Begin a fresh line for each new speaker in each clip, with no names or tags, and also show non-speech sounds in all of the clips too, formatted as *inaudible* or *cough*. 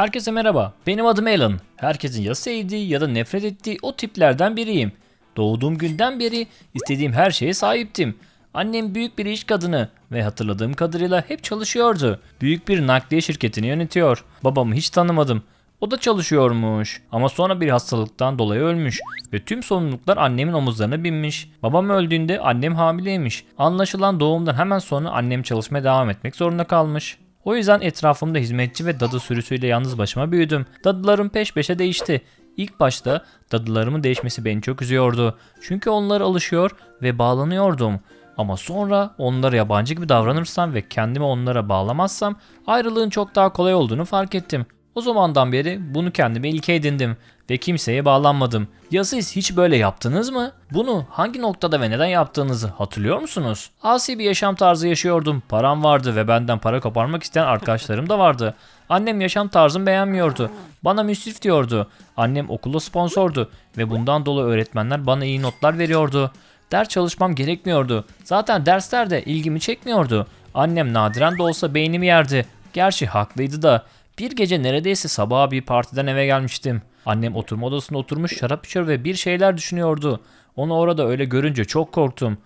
Herkese merhaba. Benim adım Alan. Herkesin ya sevdiği ya da nefret ettiği o tiplerden biriyim. Doğduğum günden beri istediğim her şeye sahiptim. Annem büyük bir iş kadını ve hatırladığım kadarıyla hep çalışıyordu. Büyük bir nakliye şirketini yönetiyor. Babamı hiç tanımadım. O da çalışıyormuş. Ama sonra bir hastalıktan dolayı ölmüş ve tüm sorumluluklar annemin omuzlarına binmiş. Babam öldüğünde annem hamileymiş. Anlaşılan doğumdan hemen sonra annem çalışmaya devam etmek zorunda kalmış. O yüzden etrafımda hizmetçi ve dadı sürüsüyle yalnız başıma büyüdüm. Dadılarım peş peşe değişti. İlk başta dadılarımın değişmesi beni çok üzüyordu. Çünkü onlara alışıyor ve bağlanıyordum. Ama sonra onlara yabancı gibi davranırsam ve kendimi onlara bağlamazsam ayrılığın çok daha kolay olduğunu fark ettim. O zamandan beri bunu kendime ilke edindim ve kimseye bağlanmadım. Ya siz hiç böyle yaptınız mı? Bunu hangi noktada ve neden yaptığınızı hatırlıyor musunuz? Asi bir yaşam tarzı yaşıyordum. Param vardı ve benden para koparmak isteyen arkadaşlarım da vardı. Annem yaşam tarzımı beğenmiyordu. Bana müsrif diyordu. Annem okula sponsordu ve bundan dolayı öğretmenler bana iyi notlar veriyordu. Ders çalışmam gerekmiyordu. Zaten dersler de ilgimi çekmiyordu. Annem nadiren de olsa beynimi yerdi. Gerçi haklıydı da. Bir gece neredeyse sabaha bir partiden eve gelmiştim. Annem oturma odasında oturmuş şarap içiyor ve bir şeyler düşünüyordu. Onu orada öyle görünce çok korktum.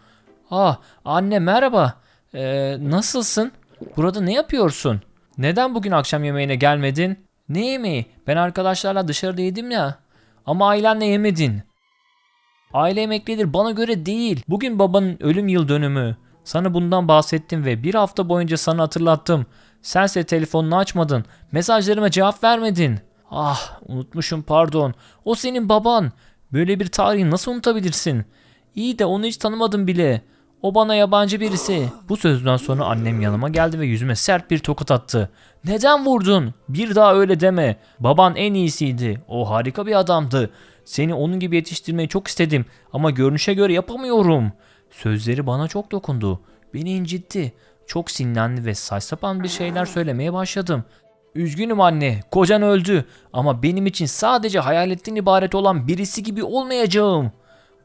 Ah anne merhaba. Ee, nasılsın? Burada ne yapıyorsun? Neden bugün akşam yemeğine gelmedin? Ne yemeği? Ben arkadaşlarla dışarıda yedim ya. Ama ailenle yemedin. Aile emeklidir bana göre değil. Bugün babanın ölüm yıl dönümü. Sana bundan bahsettim ve bir hafta boyunca sana hatırlattım. Sense telefonunu açmadın. Mesajlarıma cevap vermedin. Ah unutmuşum pardon. O senin baban. Böyle bir tarihi nasıl unutabilirsin? İyi de onu hiç tanımadım bile. O bana yabancı birisi. Bu sözden sonra annem yanıma geldi ve yüzüme sert bir tokat attı. Neden vurdun? Bir daha öyle deme. Baban en iyisiydi. O harika bir adamdı. Seni onun gibi yetiştirmeyi çok istedim ama görünüşe göre yapamıyorum. Sözleri bana çok dokundu. Beni incitti. Çok sinirlendi ve saçsapan bir şeyler söylemeye başladım. Üzgünüm anne, kocan öldü ama benim için sadece hayaletten ibaret olan birisi gibi olmayacağım.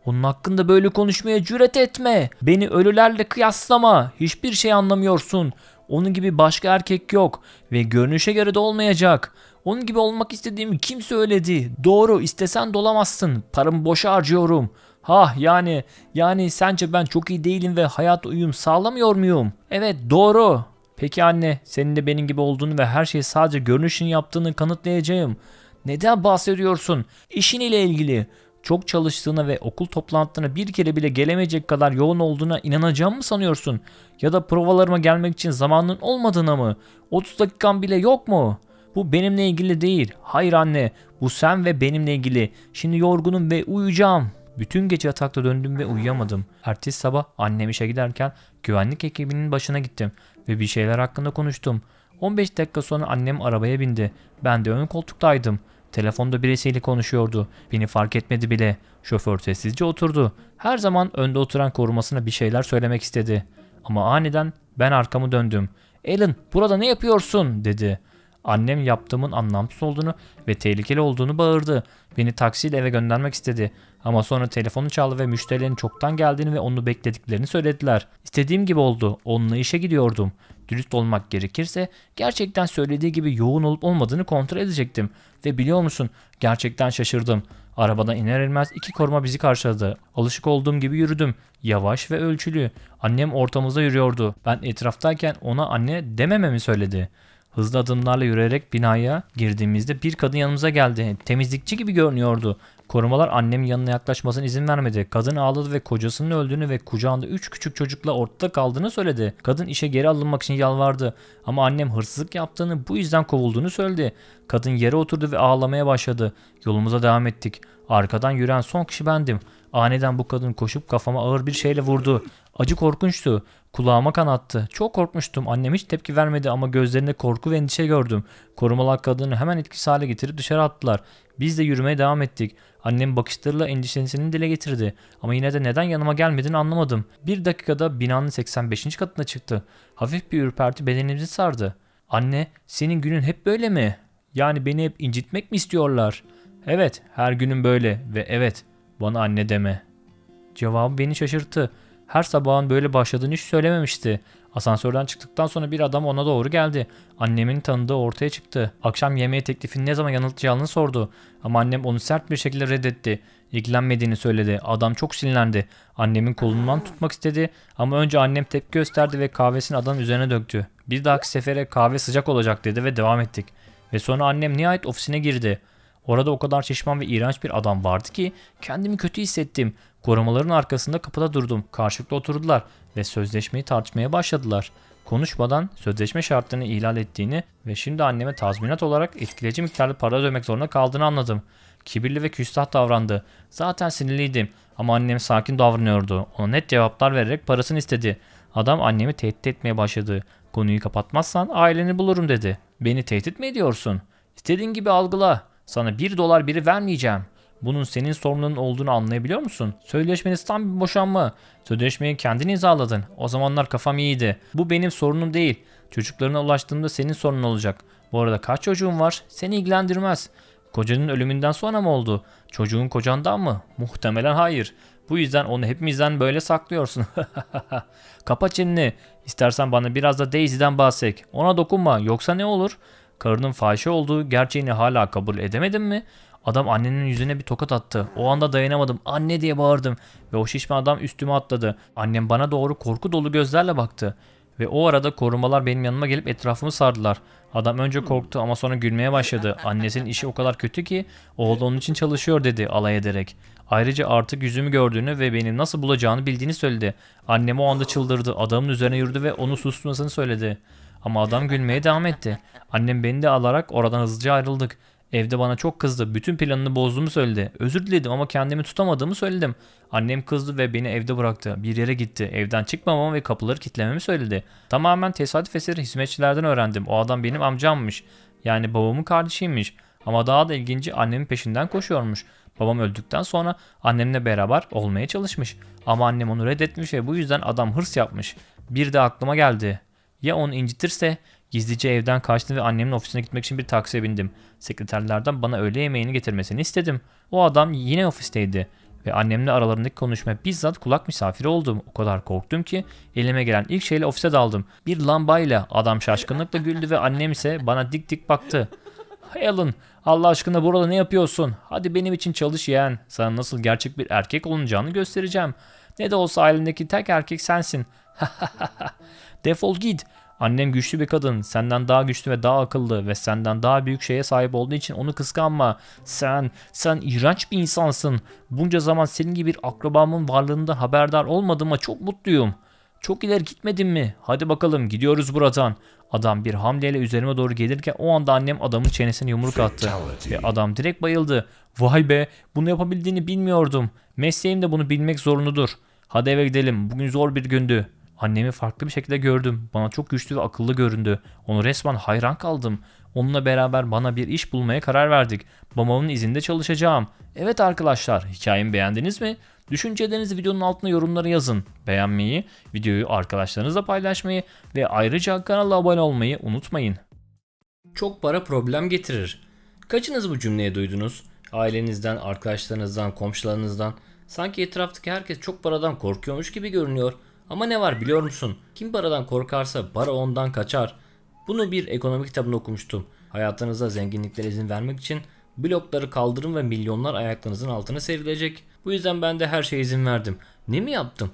Onun hakkında böyle konuşmaya cüret etme. Beni ölülerle kıyaslama. Hiçbir şey anlamıyorsun. Onun gibi başka erkek yok ve görünüşe göre de olmayacak. Onun gibi olmak istediğimi kim söyledi? Doğru, istesen dolamazsın. Paramı boşa harcıyorum. Ha yani yani sence ben çok iyi değilim ve hayat uyum sağlamıyor muyum? Evet doğru. Peki anne senin de benim gibi olduğunu ve her şeyi sadece görünüşün yaptığını kanıtlayacağım. Neden bahsediyorsun? İşin ile ilgili. Çok çalıştığına ve okul toplantılarına bir kere bile gelemeyecek kadar yoğun olduğuna inanacağım mı sanıyorsun? Ya da provalarıma gelmek için zamanın olmadığına mı? 30 dakikan bile yok mu? Bu benimle ilgili değil. Hayır anne, bu sen ve benimle ilgili. Şimdi yorgunum ve uyuyacağım. Bütün gece yatakta döndüm ve uyuyamadım. Ertesi sabah annem işe giderken güvenlik ekibinin başına gittim ve bir şeyler hakkında konuştum. 15 dakika sonra annem arabaya bindi. Ben de ön koltuktaydım. Telefonda birisiyle konuşuyordu. Beni fark etmedi bile. Şoför sessizce oturdu. Her zaman önde oturan korumasına bir şeyler söylemek istedi. Ama aniden ben arkamı döndüm. Alan burada ne yapıyorsun dedi. Annem yaptığımın anlamsız olduğunu ve tehlikeli olduğunu bağırdı. Beni taksiyle eve göndermek istedi. Ama sonra telefonu çaldı ve müşterilerin çoktan geldiğini ve onu beklediklerini söylediler. İstediğim gibi oldu. Onunla işe gidiyordum. Dürüst olmak gerekirse gerçekten söylediği gibi yoğun olup olmadığını kontrol edecektim. Ve biliyor musun gerçekten şaşırdım. Arabadan iner inmez iki koruma bizi karşıladı. Alışık olduğum gibi yürüdüm. Yavaş ve ölçülü. Annem ortamızda yürüyordu. Ben etraftayken ona anne demememi söyledi. Hızlı adımlarla yürüyerek binaya girdiğimizde bir kadın yanımıza geldi. Temizlikçi gibi görünüyordu. Korumalar annemin yanına yaklaşmasına izin vermedi. Kadın ağladı ve kocasının öldüğünü ve kucağında 3 küçük çocukla ortada kaldığını söyledi. Kadın işe geri alınmak için yalvardı. Ama annem hırsızlık yaptığını bu yüzden kovulduğunu söyledi. Kadın yere oturdu ve ağlamaya başladı. Yolumuza devam ettik. Arkadan yürüyen son kişi bendim. Aniden bu kadın koşup kafama ağır bir şeyle vurdu. Acı korkunçtu. Kulağıma kanattı. Çok korkmuştum. Annem hiç tepki vermedi ama gözlerinde korku ve endişe gördüm. Korumalar kadını hemen etkisiz hale getirip dışarı attılar. Biz de yürümeye devam ettik. Annem bakışlarıyla endişesini dile getirdi. Ama yine de neden yanıma gelmediğini anlamadım. Bir dakikada binanın 85. katına çıktı. Hafif bir ürperti bedenimizi sardı. Anne, senin günün hep böyle mi? Yani beni hep incitmek mi istiyorlar? Evet, her günüm böyle ve evet, bana anne deme. Cevabı beni şaşırttı. Her sabahın böyle başladığını hiç söylememişti. Asansörden çıktıktan sonra bir adam ona doğru geldi. Annemin tanıdığı ortaya çıktı. Akşam yemeği teklifini ne zaman yanıltacağını sordu. Ama annem onu sert bir şekilde reddetti. İlgilenmediğini söyledi. Adam çok sinirlendi. Annemin kolundan tutmak istedi ama önce annem tepki gösterdi ve kahvesini adamın üzerine döktü. Bir dahaki sefere kahve sıcak olacak dedi ve devam ettik. Ve sonra annem nihayet ofisine girdi. Orada o kadar şişman ve iğrenç bir adam vardı ki kendimi kötü hissettim. Korumaların arkasında kapıda durdum. Karşılıklı oturdular ve sözleşmeyi tartışmaya başladılar. Konuşmadan sözleşme şartlarını ihlal ettiğini ve şimdi anneme tazminat olarak etkileyici miktarda para ödemek zorunda kaldığını anladım. Kibirli ve küstah davrandı. Zaten sinirliydim ama annem sakin davranıyordu. Ona net cevaplar vererek parasını istedi. Adam annemi tehdit etmeye başladı. Konuyu kapatmazsan aileni bulurum dedi. Beni tehdit mi ediyorsun? İstediğin gibi algıla. Sana bir dolar biri vermeyeceğim. Bunun senin sorunun olduğunu anlayabiliyor musun? Sözleşmeniz tam bir boşanma. Sözleşmeyi kendin imzaladın. O zamanlar kafam iyiydi. Bu benim sorunum değil. Çocuklarına ulaştığımda senin sorunun olacak. Bu arada kaç çocuğun var? Seni ilgilendirmez. Kocanın ölümünden sonra mı oldu? Çocuğun kocandan mı? Muhtemelen hayır. Bu yüzden onu hepimizden böyle saklıyorsun. *laughs* Kapa çeneni. İstersen bana biraz da Daisy'den bahset. Ona dokunma. Yoksa ne olur? Karının fahişe olduğu gerçeğini hala kabul edemedin mi? Adam annenin yüzüne bir tokat attı. O anda dayanamadım. Anne diye bağırdım. Ve o şişman adam üstüme atladı. Annem bana doğru korku dolu gözlerle baktı. Ve o arada korumalar benim yanıma gelip etrafımı sardılar. Adam önce korktu ama sonra gülmeye başladı. Annesinin işi o kadar kötü ki oğlu onun için çalışıyor dedi alay ederek. Ayrıca artık yüzümü gördüğünü ve beni nasıl bulacağını bildiğini söyledi. Annem o anda çıldırdı. Adamın üzerine yürüdü ve onu susmasını söyledi. Ama adam gülmeye devam etti. Annem beni de alarak oradan hızlıca ayrıldık. Evde bana çok kızdı. Bütün planını bozduğumu söyledi. Özür diledim ama kendimi tutamadığımı söyledim. Annem kızdı ve beni evde bıraktı. Bir yere gitti. Evden çıkmamamı ve kapıları kilitlememi söyledi. Tamamen tesadüf eseri hizmetçilerden öğrendim. O adam benim amcammış. Yani babamın kardeşiymiş. Ama daha da ilginci annemin peşinden koşuyormuş. Babam öldükten sonra annemle beraber olmaya çalışmış. Ama annem onu reddetmiş ve bu yüzden adam hırs yapmış. Bir de aklıma geldi. Ya onu incitirse? Gizlice evden kaçtım ve annemin ofisine gitmek için bir taksiye bindim. Sekreterlerden bana öğle yemeğini getirmesini istedim. O adam yine ofisteydi. Ve annemle aralarındaki konuşma bizzat kulak misafiri oldum. O kadar korktum ki elime gelen ilk şeyle ofise daldım. Bir lambayla adam şaşkınlıkla güldü ve annem ise bana dik dik baktı. Helen Allah aşkına burada ne yapıyorsun? Hadi benim için çalış yeğen. Sana nasıl gerçek bir erkek olunacağını göstereceğim. Ne de olsa ailendeki tek erkek sensin. *laughs* Defol git. Annem güçlü bir kadın. Senden daha güçlü ve daha akıllı ve senden daha büyük şeye sahip olduğu için onu kıskanma. Sen, sen iğrenç bir insansın. Bunca zaman senin gibi bir akrabamın varlığından haberdar olmadığıma çok mutluyum. Çok ileri gitmedin mi? Hadi bakalım gidiyoruz buradan. Adam bir hamleyle üzerime doğru gelirken o anda annem adamın çenesine yumruk attı. Ve adam direkt bayıldı. Vay be bunu yapabildiğini bilmiyordum. Mesleğim de bunu bilmek zorunludur. Hadi eve gidelim. Bugün zor bir gündü. Annemi farklı bir şekilde gördüm. Bana çok güçlü ve akıllı göründü. Onu resmen hayran kaldım. Onunla beraber bana bir iş bulmaya karar verdik. Babamın izinde çalışacağım. Evet arkadaşlar, hikayemi beğendiniz mi? Düşüncelerinizi videonun altına yorumlara yazın. Beğenmeyi, videoyu arkadaşlarınızla paylaşmayı ve ayrıca kanala abone olmayı unutmayın. Çok para problem getirir. Kaçınız bu cümleyi duydunuz? Ailenizden, arkadaşlarınızdan, komşularınızdan. Sanki etraftaki herkes çok paradan korkuyormuş gibi görünüyor. Ama ne var biliyor musun? Kim paradan korkarsa para ondan kaçar. Bunu bir ekonomi kitabında okumuştum. Hayatınızda zenginliklere izin vermek için blokları kaldırın ve milyonlar ayaklarınızın altına serilecek. Bu yüzden ben de her şeye izin verdim. Ne mi yaptım?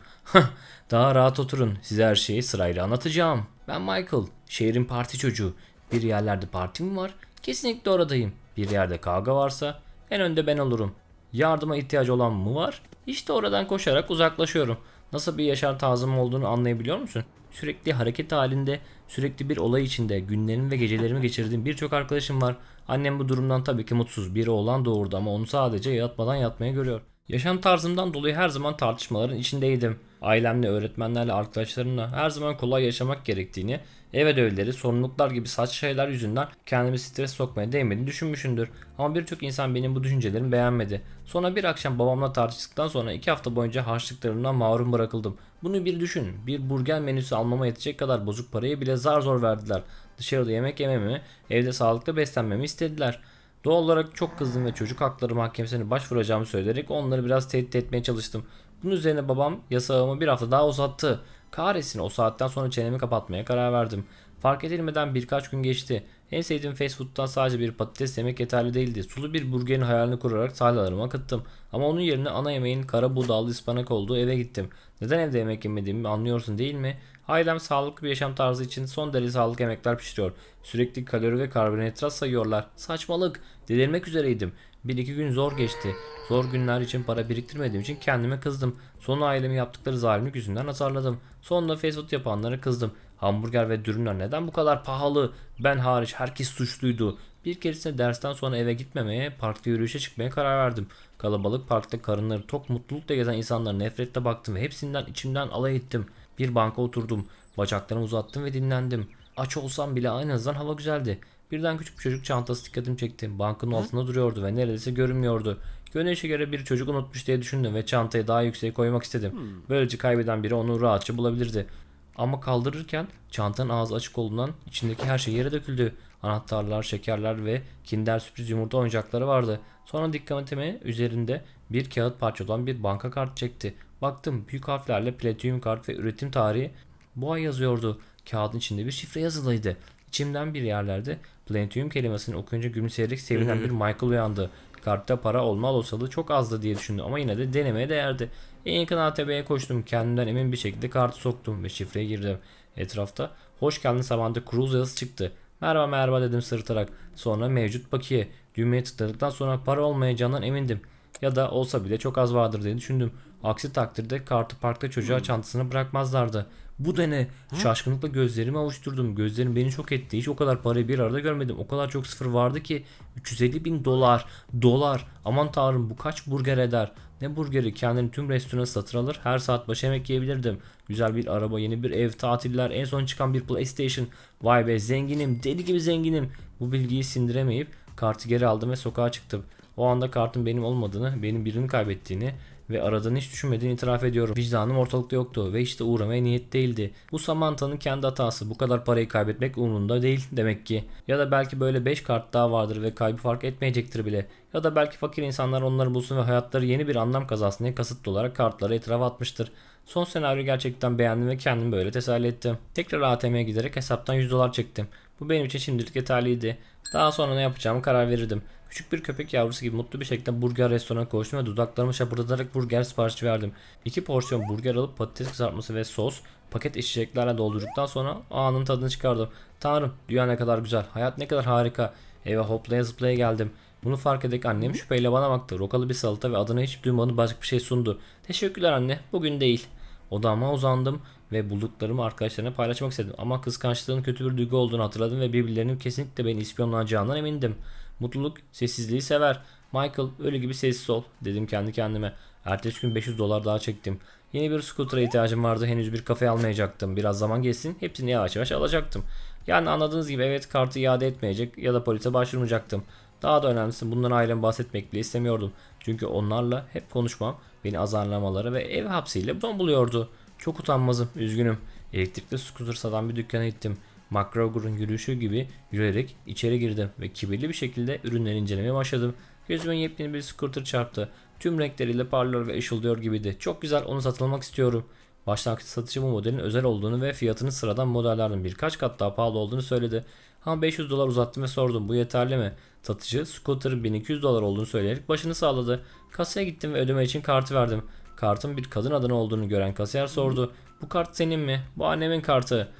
Daha rahat oturun. Size her şeyi sırayla anlatacağım. Ben Michael. Şehrin parti çocuğu. Bir yerlerde parti mi var? Kesinlikle oradayım. Bir yerde kavga varsa en önde ben olurum. Yardıma ihtiyacı olan mı var? İşte oradan koşarak uzaklaşıyorum. Nasıl bir yaşam tarzım olduğunu anlayabiliyor musun? Sürekli hareket halinde, sürekli bir olay içinde günlerimi ve gecelerimi geçirdiğim birçok arkadaşım var. Annem bu durumdan tabii ki mutsuz. Bir oğlan doğurdu ama onu sadece yatmadan yatmaya görüyor. Yaşam tarzımdan dolayı her zaman tartışmaların içindeydim. Ailemle, öğretmenlerle, arkadaşlarımla her zaman kolay yaşamak gerektiğini, ev ödevleri, sorumluluklar gibi saç şeyler yüzünden kendimi stres sokmaya değmediğini düşünmüşümdür. Ama birçok insan benim bu düşüncelerimi beğenmedi. Sonra bir akşam babamla tartıştıktan sonra iki hafta boyunca harçlıklarımdan mahrum bırakıldım. Bunu bir düşün. Bir burger menüsü almama yetecek kadar bozuk parayı bile zar zor verdiler. Dışarıda yemek yememi, evde sağlıklı beslenmemi istediler. Doğal olarak çok kızdım ve çocuk hakları mahkemesine başvuracağımı söyleyerek onları biraz tehdit etmeye çalıştım. Bunun üzerine babam yasağımı bir hafta daha uzattı. Kahretsin o saatten sonra çenemi kapatmaya karar verdim. Fark edilmeden birkaç gün geçti. En sevdiğim fast food'dan sadece bir patates yemek yeterli değildi. Sulu bir burgerin hayalini kurarak salyalarımı akıttım. Ama onun yerine ana yemeğin kara buğdaylı ıspanak olduğu eve gittim. Neden evde yemek yemediğimi anlıyorsun değil mi? Ailem sağlıklı bir yaşam tarzı için son derece sağlıklı yemekler pişiriyor. Sürekli kalori ve karbonhidrat sayıyorlar. Saçmalık. Delirmek üzereydim. Bir iki gün zor geçti. Zor günler için para biriktirmediğim için kendime kızdım. Sonra ailemi yaptıkları zalimlik yüzünden azarladım. Sonunda fast food yapanlara kızdım. Hamburger ve dürümler neden bu kadar pahalı? Ben hariç herkes suçluydu. Bir keresinde dersten sonra eve gitmemeye, parkta yürüyüşe çıkmaya karar verdim. Kalabalık parkta karınları tok mutlulukla gezen insanlara nefretle baktım ve hepsinden içimden alay ettim. Bir banka oturdum. Bacaklarımı uzattım ve dinlendim. Aç olsam bile en azından hava güzeldi. Birden küçük bir çocuk çantası dikkatimi çekti. Bankın altında duruyordu ve neredeyse görünmüyordu. Güneşe göre bir çocuk unutmuş diye düşündüm ve çantayı daha yükseğe koymak istedim. Böylece kaybeden biri onu rahatça bulabilirdi. Ama kaldırırken çantanın ağzı açık olduğundan içindeki her şey yere döküldü. Anahtarlar, şekerler ve kinder sürpriz yumurta oyuncakları vardı. Sonra dikkatimi üzerinde bir kağıt parça olan bir banka kartı çekti. Baktım büyük harflerle platinum kart ve üretim tarihi bu ay yazıyordu. Kağıdın içinde bir şifre yazılıydı. İçimden bir yerlerde platinum kelimesini okuyunca gülümseyerek sevinen bir Michael uyandı. Kartta para olma olasılığı çok azdı diye düşündüm ama yine de denemeye değerdi. En yakın ATM'ye koştum. Kendimden emin bir şekilde kartı soktum ve şifreye girdim. Etrafta hoş geldin Samantha Cruz yazısı çıktı. Merhaba merhaba dedim sırıtarak. Sonra mevcut bakiye. Düğmeye tıkladıktan sonra para olmayacağından emindim. Ya da olsa bile çok az vardır diye düşündüm. Aksi takdirde kartı parkta çocuğa çantasına bırakmazlardı. Bu da ne? Şaşkınlıkla gözlerimi avuşturdum. Gözlerim beni şok etti. Hiç o kadar parayı bir arada görmedim. O kadar çok sıfır vardı ki. 350 bin dolar. Dolar. Aman tanrım bu kaç burger eder? Ne burgeri? Kendini tüm restorana satın alır. Her saat başı yemek yiyebilirdim. Güzel bir araba, yeni bir ev, tatiller, en son çıkan bir PlayStation. Vay be zenginim, deli gibi zenginim. Bu bilgiyi sindiremeyip kartı geri aldım ve sokağa çıktım. O anda kartın benim olmadığını, benim birini kaybettiğini ve aradığını hiç düşünmediğini itiraf ediyorum. Vicdanım ortalıkta yoktu ve işte uğramaya niyet değildi. Bu Samantha'nın kendi hatası. Bu kadar parayı kaybetmek umurunda değil demek ki. Ya da belki böyle 5 kart daha vardır ve kaybı fark etmeyecektir bile. Ya da belki fakir insanlar onları bulsun ve hayatları yeni bir anlam kazansın diye kasıtlı olarak kartları etrafa atmıştır. Son senaryo gerçekten beğendim ve kendimi böyle teselli ettim. Tekrar ATM'ye giderek hesaptan 100 dolar çektim. Bu benim için şimdilik yeterliydi. Daha sonra ne yapacağımı karar verirdim. Küçük bir köpek yavrusu gibi mutlu bir şekilde burger restoranına koştum ve dudaklarımı şapırdatarak burger siparişi verdim. İki porsiyon burger alıp patates kızartması ve sos, paket içeceklerle doldurduktan sonra anın tadını çıkardım. Tanrım dünya ne kadar güzel, hayat ne kadar harika. Eve hoplaya zıplaya geldim. Bunu fark ederek annem şüpheyle bana baktı. Rokalı bir salata ve adını hiç duymadığım başka bir şey sundu. Teşekkürler anne, bugün değil. Odama uzandım ve bulduklarımı arkadaşlarına paylaşmak istedim. Ama kıskançlığın kötü bir duygu olduğunu hatırladım ve birbirlerinin kesinlikle beni ispiyonlayacağından emindim. Mutluluk sessizliği sever. Michael ölü gibi sessiz ol dedim kendi kendime. Ertesi gün 500 dolar daha çektim. Yeni bir scooter'a ihtiyacım vardı. Henüz bir kafe almayacaktım. Biraz zaman geçsin. Hepsini yavaş yavaş alacaktım. Yani anladığınız gibi evet kartı iade etmeyecek ya da polise başvurmayacaktım. Daha da önemlisi bundan ailem bahsetmek bile istemiyordum. Çünkü onlarla hep konuşmam beni azarlamaları ve ev hapsiyle son buluyordu. Çok utanmazım, üzgünüm. Elektrikli scooter satan bir dükkana gittim. McGregor'un yürüyüşü gibi yürüyerek içeri girdim ve kibirli bir şekilde ürünleri incelemeye başladım. Gözüme yepyeni bir scooter çarptı. Tüm renkleriyle parlıyor ve ışıldıyor gibiydi. Çok güzel onu satın almak istiyorum. Başlangıç satıcı bu modelin özel olduğunu ve fiyatının sıradan modellerden birkaç kat daha pahalı olduğunu söyledi. Ama 500 dolar uzattım ve sordum bu yeterli mi? Satıcı scooter'ın 1200 dolar olduğunu söyleyerek başını sağladı. Kasaya gittim ve ödeme için kartı verdim. Kartın bir kadın adına olduğunu gören kasiyer sordu. Bu kart senin mi? Bu annemin kartı.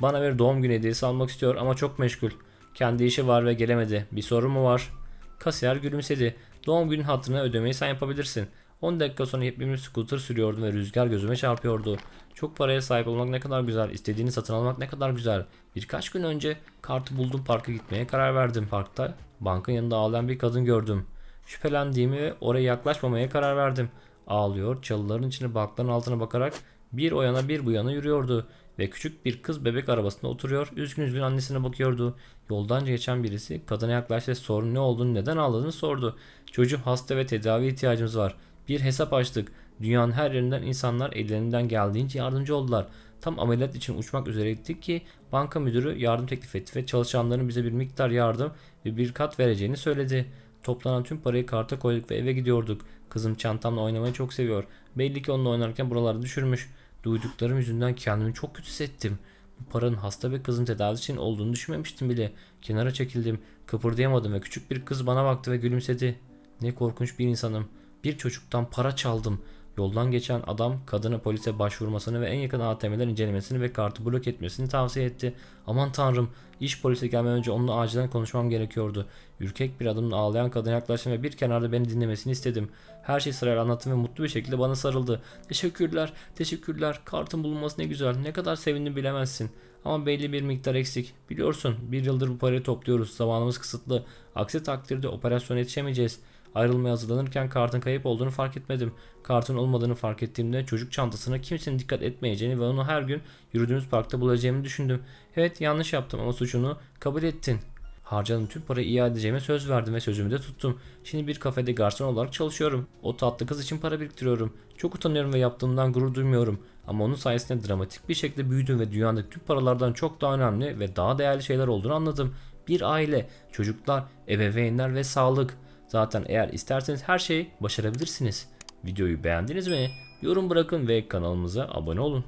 Bana bir doğum günü hediyesi almak istiyor ama çok meşgul. Kendi işi var ve gelemedi. Bir sorun mu var? Kasiyer gülümsedi. Doğum günün hatırına ödemeyi sen yapabilirsin. 10 dakika sonra hepimiz scooter sürüyordum ve rüzgar gözüme çarpıyordu. Çok paraya sahip olmak ne kadar güzel, istediğini satın almak ne kadar güzel. Birkaç gün önce kartı buldum parka gitmeye karar verdim. Parkta bankın yanında ağlayan bir kadın gördüm. Şüphelendiğimi ve oraya yaklaşmamaya karar verdim. Ağlıyor, çalıların içine bankların altına bakarak bir o yana bir bu yana yürüyordu ve küçük bir kız bebek arabasında oturuyor. Üzgün üzgün annesine bakıyordu. Yoldan geçen birisi kadına yaklaştı ve sorun ne olduğunu neden ağladığını sordu. Çocuğum hasta ve tedavi ihtiyacımız var. Bir hesap açtık. Dünyanın her yerinden insanlar ellerinden geldiğince yardımcı oldular. Tam ameliyat için uçmak üzereydik ki banka müdürü yardım teklif etti ve çalışanların bize bir miktar yardım ve bir kat vereceğini söyledi. Toplanan tüm parayı karta koyduk ve eve gidiyorduk. Kızım çantamla oynamayı çok seviyor. Belli ki onunla oynarken buraları düşürmüş.
Duyduklarım yüzünden kendimi çok kötü hissettim. Bu paranın hasta bir kızın tedavisi için olduğunu düşünmemiştim bile. Kenara çekildim. Kıpırdayamadım ve küçük bir kız bana baktı ve gülümsedi. Ne korkunç bir insanım. Bir çocuktan para çaldım. Yoldan geçen adam kadına polise başvurmasını ve en yakın ATM'den incelemesini ve kartı blok etmesini tavsiye etti. Aman tanrım, iş polise gelmeden önce onunla acilen konuşmam gerekiyordu. Ürkek bir adımla ağlayan kadına yaklaştım ve bir kenarda beni dinlemesini istedim. Her şeyi sırayla anlattım ve mutlu bir şekilde bana sarıldı. Teşekkürler, teşekkürler. Kartın bulunması ne güzel. Ne kadar sevindim bilemezsin. Ama belli bir miktar eksik. Biliyorsun bir yıldır bu parayı topluyoruz. Zamanımız kısıtlı. Aksi takdirde operasyona yetişemeyeceğiz. Ayrılmaya hazırlanırken kartın kayıp olduğunu fark etmedim. Kartın olmadığını fark ettiğimde çocuk çantasına kimsenin dikkat etmeyeceğini ve onu her gün yürüdüğümüz parkta bulacağımı düşündüm. Evet yanlış yaptım ama suçunu kabul ettin. Harcadığım tüm parayı iade edeceğime söz verdim ve sözümü de tuttum. Şimdi bir kafede garson olarak çalışıyorum. O tatlı kız için para biriktiriyorum. Çok utanıyorum ve yaptığımdan gurur duymuyorum. Ama onun sayesinde dramatik bir şekilde büyüdüm ve dünyadaki tüm paralardan çok daha önemli ve daha değerli şeyler olduğunu anladım. Bir aile, çocuklar, ebeveynler ve sağlık. Zaten eğer isterseniz her şeyi başarabilirsiniz. Videoyu beğendiniz mi? Yorum bırakın ve kanalımıza abone olun.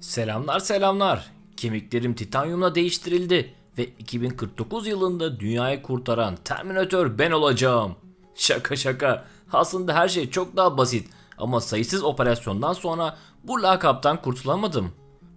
Selamlar selamlar. Kemiklerim titanyumla değiştirildi ve 2049 yılında dünyayı kurtaran Terminator ben olacağım. Şaka şaka. Aslında her şey çok daha basit ama sayısız operasyondan sonra bu lakaptan kurtulamadım.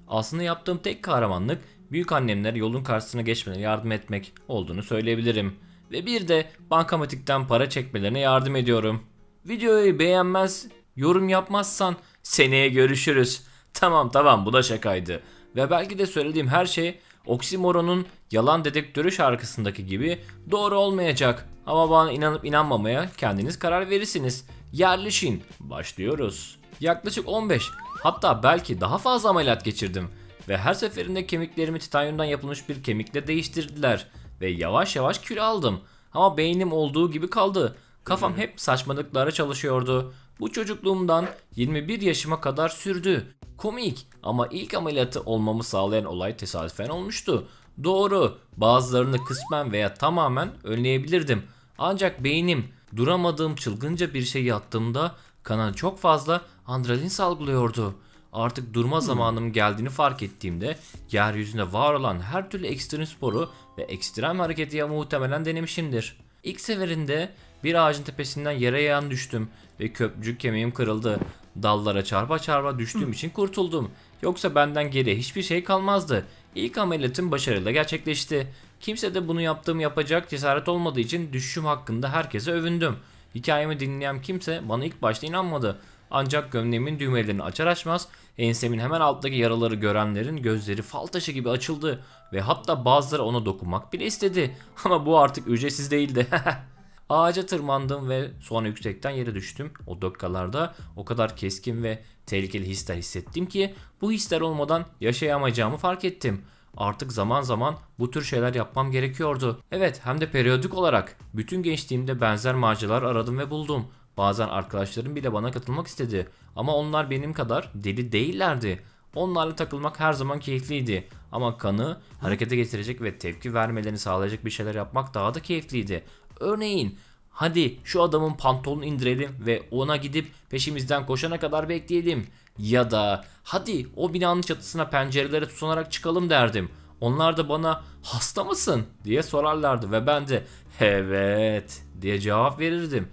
Aslında yaptığım tek kahramanlık büyük annemlere yolun karşısına geçmelerine yardım etmek olduğunu söyleyebilirim. Ve bir de bankamatikten para çekmelerine yardım ediyorum. Videoyu beğenmez, yorum yapmazsan seneye görüşürüz. Tamam tamam bu da şakaydı. Ve belki de söylediğim her şey Oksimoron'un yalan dedektörü şarkısındaki gibi doğru olmayacak. Ama bana inanıp inanmamaya kendiniz karar verirsiniz. Yerleşin. Başlıyoruz. Yaklaşık 15 hatta belki daha fazla ameliyat geçirdim. Ve her seferinde kemiklerimi titanyumdan yapılmış bir kemikle değiştirdiler. Ve yavaş yavaş kilo aldım. Ama beynim olduğu gibi kaldı. Kafam hep saçmalıklara çalışıyordu. Bu çocukluğumdan 21 yaşıma kadar sürdü. Komik ama ilk ameliyatı olmamı sağlayan olay tesadüfen olmuştu. Doğru, bazılarını kısmen veya tamamen önleyebilirdim. Ancak beynim duramadığım çılgınca bir şey yaptığımda kana çok fazla adrenalin salgılıyordu. Artık durma zamanım geldiğini fark ettiğimde yeryüzünde var olan her türlü ekstrem sporu ve ekstrem hareketi ya muhtemelen denemişimdir. İlk seferinde bir ağacın tepesinden yere yağan düştüm ve köprücük kemiğim kırıldı. Dallara çarpa çarpa düştüğüm için kurtuldum. Yoksa benden geriye hiçbir şey kalmazdı. İlk ameliyatım başarıyla gerçekleşti. Kimse de bunu yaptığımı yapacak cesaret olmadığı için düşüşüm hakkında herkese övündüm. Hikayemi dinleyen kimse bana ilk başta inanmadı. Ancak gömleğimin düğmelerini açar açmaz ensemin hemen alttaki yaraları görenlerin gözleri fal taşı gibi açıldı ve hatta bazıları ona dokunmak bile istedi. *laughs* Ama bu artık ücretsiz değildi. *laughs* Ağaca tırmandım ve sonra yüksekten yere düştüm. O dakikalarda o kadar keskin ve tehlikeli hisler hissettim ki bu hisler olmadan yaşayamayacağımı fark ettim. Artık zaman zaman bu tür şeyler yapmam gerekiyordu. Evet hem de periyodik olarak. Bütün gençliğimde benzer maceralar aradım ve buldum. Bazen arkadaşlarım bile bana katılmak istedi. Ama onlar benim kadar deli değillerdi. Onlarla takılmak her zaman keyifliydi. Ama kanı harekete getirecek ve tepki vermelerini sağlayacak bir şeyler yapmak daha da keyifliydi. Örneğin hadi şu adamın pantolonunu indirelim ve ona gidip peşimizden koşana kadar bekleyelim. Ya da hadi o binanın çatısına pencerelere tutunarak çıkalım derdim. Onlar da bana hasta mısın diye sorarlardı ve ben de evet diye cevap verirdim.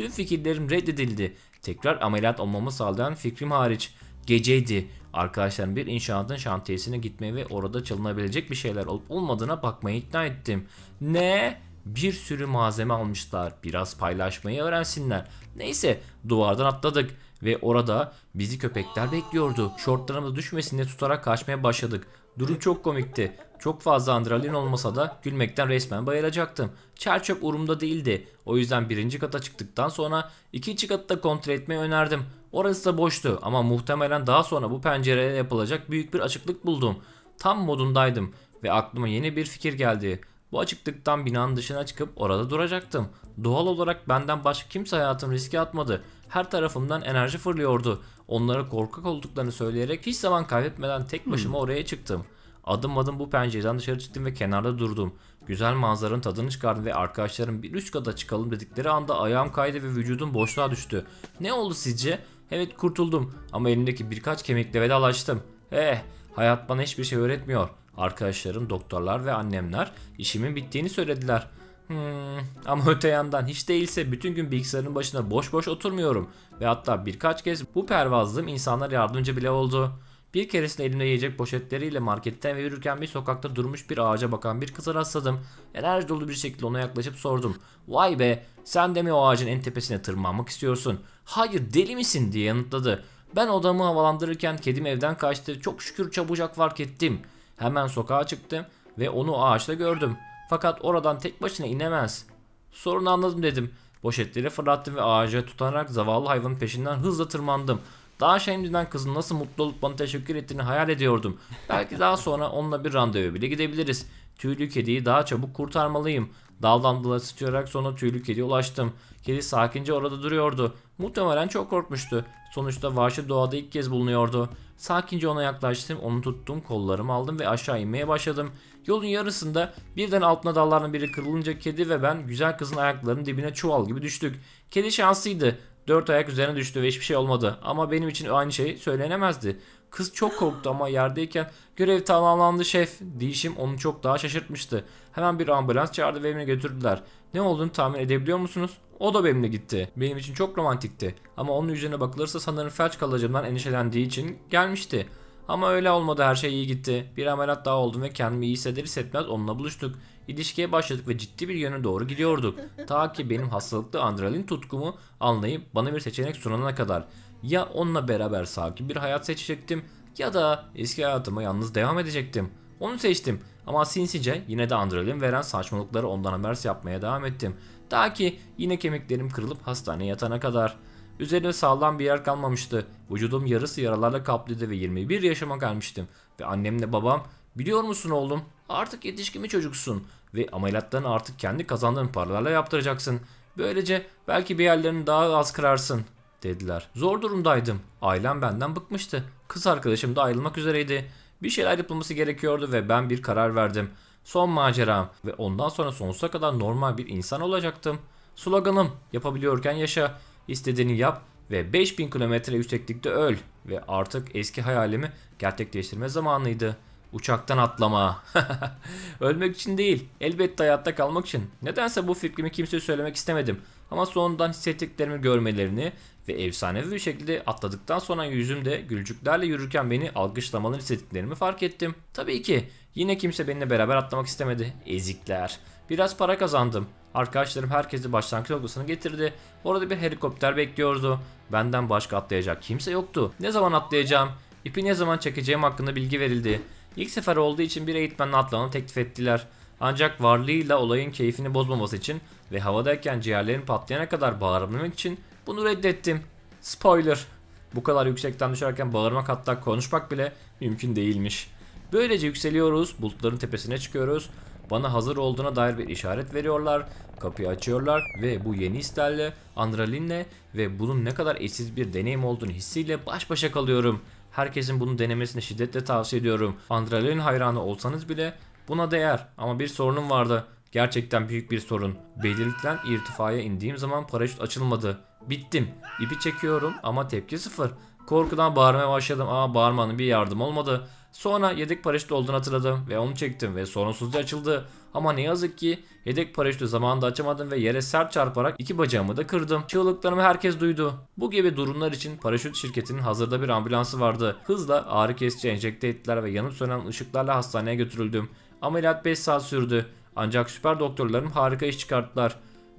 Tüm fikirlerim reddedildi. Tekrar ameliyat olmamı sağlayan fikrim hariç. Geceydi. Arkadaşlarım bir inşaatın şantiyesine gitmeyi ve orada çalınabilecek bir şeyler olup olmadığına bakmayı ikna ettim. Ne? Bir sürü malzeme almışlar. Biraz paylaşmayı öğrensinler. Neyse duvardan atladık ve orada bizi köpekler bekliyordu. Şortlarımız düşmesin diye tutarak kaçmaya başladık. Durum çok komikti. Çok fazla adrenalin olmasa da gülmekten resmen bayılacaktım. Çer çöp umurumda değildi. O yüzden birinci kata çıktıktan sonra ikinci katı da kontrol etmeyi önerdim. Orası da boştu ama muhtemelen daha sonra bu pencereye yapılacak büyük bir açıklık buldum. Tam modundaydım ve aklıma yeni bir fikir geldi. Bu açıklıktan binanın dışına çıkıp orada duracaktım. Doğal olarak benden başka kimse hayatımı riske atmadı. Her tarafımdan enerji fırlıyordu. Onlara korkak olduklarını söyleyerek hiç zaman kaybetmeden tek başıma oraya çıktım. Adım adım bu pencereden dışarı çıktım ve kenarda durdum. Güzel manzaranın tadını çıkardım ve arkadaşlarım bir üst kata çıkalım dedikleri anda ayağım kaydı ve vücudum boşluğa düştü. Ne oldu sizce? Evet kurtuldum ama elimdeki birkaç kemikle vedalaştım. Eh hayat bana hiçbir şey öğretmiyor. Arkadaşlarım, doktorlar ve annemler işimin bittiğini söylediler. Hmm, ama öte yandan hiç değilse bütün gün bilgisayarın başına boş boş oturmuyorum. Ve hatta birkaç kez bu pervazlığım insanlar yardımcı bile oldu. Bir keresinde elimde yiyecek poşetleriyle marketten eve yürürken bir sokakta durmuş bir ağaca bakan bir kıza rastladım. Enerji dolu bir şekilde ona yaklaşıp sordum. Vay be sen de mi o ağacın en tepesine tırmanmak istiyorsun? Hayır deli misin diye yanıtladı. Ben odamı havalandırırken kedim evden kaçtı. Çok şükür çabucak fark ettim. Hemen sokağa çıktım ve onu ağaçta gördüm. Fakat oradan tek başına inemez. Sorunu anladım dedim. Poşetleri fırlattım ve ağaca tutanarak zavallı hayvanın peşinden hızla tırmandım. Daha şimdiden kızın nasıl mutlu olup bana teşekkür ettiğini hayal ediyordum. Belki daha sonra onunla bir randevu bile gidebiliriz. Tüylü kediyi daha çabuk kurtarmalıyım. Daldan dala sıçrayarak sonra tüylü kediye ulaştım. Kedi sakince orada duruyordu. Muhtemelen çok korkmuştu. Sonuçta vahşi doğada ilk kez bulunuyordu. Sakince ona yaklaştım, onu tuttum, kollarımı aldım ve aşağı inmeye başladım. Yolun yarısında birden altına dallardan biri kırılınca kedi ve ben güzel kızın ayaklarının dibine çuval gibi düştük. Kedi şanslıydı. Dört ayak üzerine düştü ve hiçbir şey olmadı. Ama benim için aynı şey söylenemezdi. Kız çok korktu ama yerdeyken görev tamamlandı şef. Değişim onu çok daha şaşırtmıştı. Hemen bir ambulans çağırdı ve evine götürdüler. Ne olduğunu tahmin edebiliyor musunuz? O da benimle gitti. Benim için çok romantikti. Ama onun yüzüne bakılırsa sanırım felç kalacağımdan endişelendiği için gelmişti. Ama öyle olmadı her şey iyi gitti. Bir ameliyat daha oldum ve kendimi iyi hisseder hissetmez onunla buluştuk. İlişkiye başladık ve ciddi bir yöne doğru gidiyorduk. Ta ki benim hastalıklı adrenalin tutkumu anlayıp bana bir seçenek sunana kadar. Ya onunla beraber sakin bir hayat seçecektim ya da eski hayatıma yalnız devam edecektim. Onu seçtim ama sinsice yine de adrenalin veren saçmalıkları ondan habersiz yapmaya devam ettim. Ta ki yine kemiklerim kırılıp hastaneye yatana kadar. Üzerinde sağlam bir yer kalmamıştı. Vücudum yarısı yaralarla kaplıydı ve 21 yaşıma gelmiştim. Ve annemle babam biliyor musun oğlum artık yetişkin bir çocuksun ve ameliyatlarını artık kendi kazandığın paralarla yaptıracaksın. Böylece belki bir yerlerini daha az kırarsın dediler. Zor durumdaydım. Ailem benden bıkmıştı. Kız arkadaşım da ayrılmak üzereydi. Bir şeyler yapılması gerekiyordu ve ben bir karar verdim. Son maceram ve ondan sonra sonsuza kadar normal bir insan olacaktım. Sloganım yapabiliyorken yaşa, istediğini yap ve 5000 kilometre yükseklikte öl ve artık eski hayalimi gerçekleştirme zamanıydı. Uçaktan atlama. *laughs* Ölmek için değil, elbette hayatta kalmak için. Nedense bu fikrimi kimseye söylemek istemedim. Ama sonundan hissettiklerimi görmelerini ve efsanevi bir şekilde atladıktan sonra yüzümde gülücüklerle yürürken beni alkışlamalarını hissettiklerimi fark ettim. Tabii ki yine kimse benimle beraber atlamak istemedi. Ezikler. Biraz para kazandım. Arkadaşlarım herkesi başlangıç noktasına getirdi. Orada bir helikopter bekliyordu. Benden başka atlayacak kimse yoktu. Ne zaman atlayacağım? İpi ne zaman çekeceğim hakkında bilgi verildi. İlk sefer olduğu için bir eğitmenle atlamamı teklif ettiler. Ancak varlığıyla olayın keyfini bozmaması için ve havadayken ciğerlerin patlayana kadar bağırmamak için bunu reddettim. Spoiler. Bu kadar yüksekten düşerken bağırmak hatta konuşmak bile mümkün değilmiş. Böylece yükseliyoruz, bulutların tepesine çıkıyoruz. Bana hazır olduğuna dair bir işaret veriyorlar. Kapıyı açıyorlar ve bu yeni hislerle, adrenalinle ve bunun ne kadar eşsiz bir deneyim olduğunu hissiyle baş başa kalıyorum. Herkesin bunu denemesini şiddetle tavsiye ediyorum. Adrenalin hayranı olsanız bile buna değer. Ama bir sorunum vardı. Gerçekten büyük bir sorun. Belirtilen irtifaya indiğim zaman paraşüt açılmadı. Bittim. İpi çekiyorum ama tepki sıfır. Korkudan bağırmaya başladım ama bağırmanın bir yardım olmadı. Sonra yedek paraşüt olduğunu hatırladım ve onu çektim ve sorunsuzca açıldı. Ama ne yazık ki yedek paraşütü zamanında açamadım ve yere sert çarparak iki bacağımı da kırdım. Çığlıklarımı herkes duydu. Bu gibi durumlar için paraşüt şirketinin hazırda bir ambulansı vardı. Hızla ağrı kesici enjekte ettiler ve yanıp sönen ışıklarla hastaneye götürüldüm. Ameliyat 5 saat sürdü. Ancak süper doktorlarım harika iş çıkarttılar.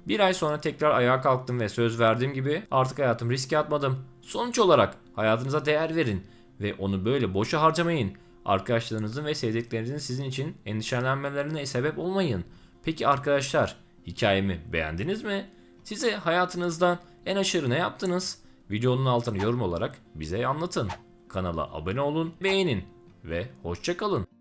Bir ay sonra tekrar ayağa kalktım ve söz verdiğim gibi artık hayatım riske atmadım. Sonuç olarak hayatınıza değer verin ve onu böyle boşa harcamayın. Arkadaşlarınızın ve sevdiklerinizin sizin için endişelenmelerine sebep olmayın. Peki arkadaşlar, hikayemi beğendiniz mi? Size hayatınızdan en aşırı ne yaptınız? Videonun altına yorum olarak bize anlatın. Kanala abone olun, beğenin ve hoşçakalın.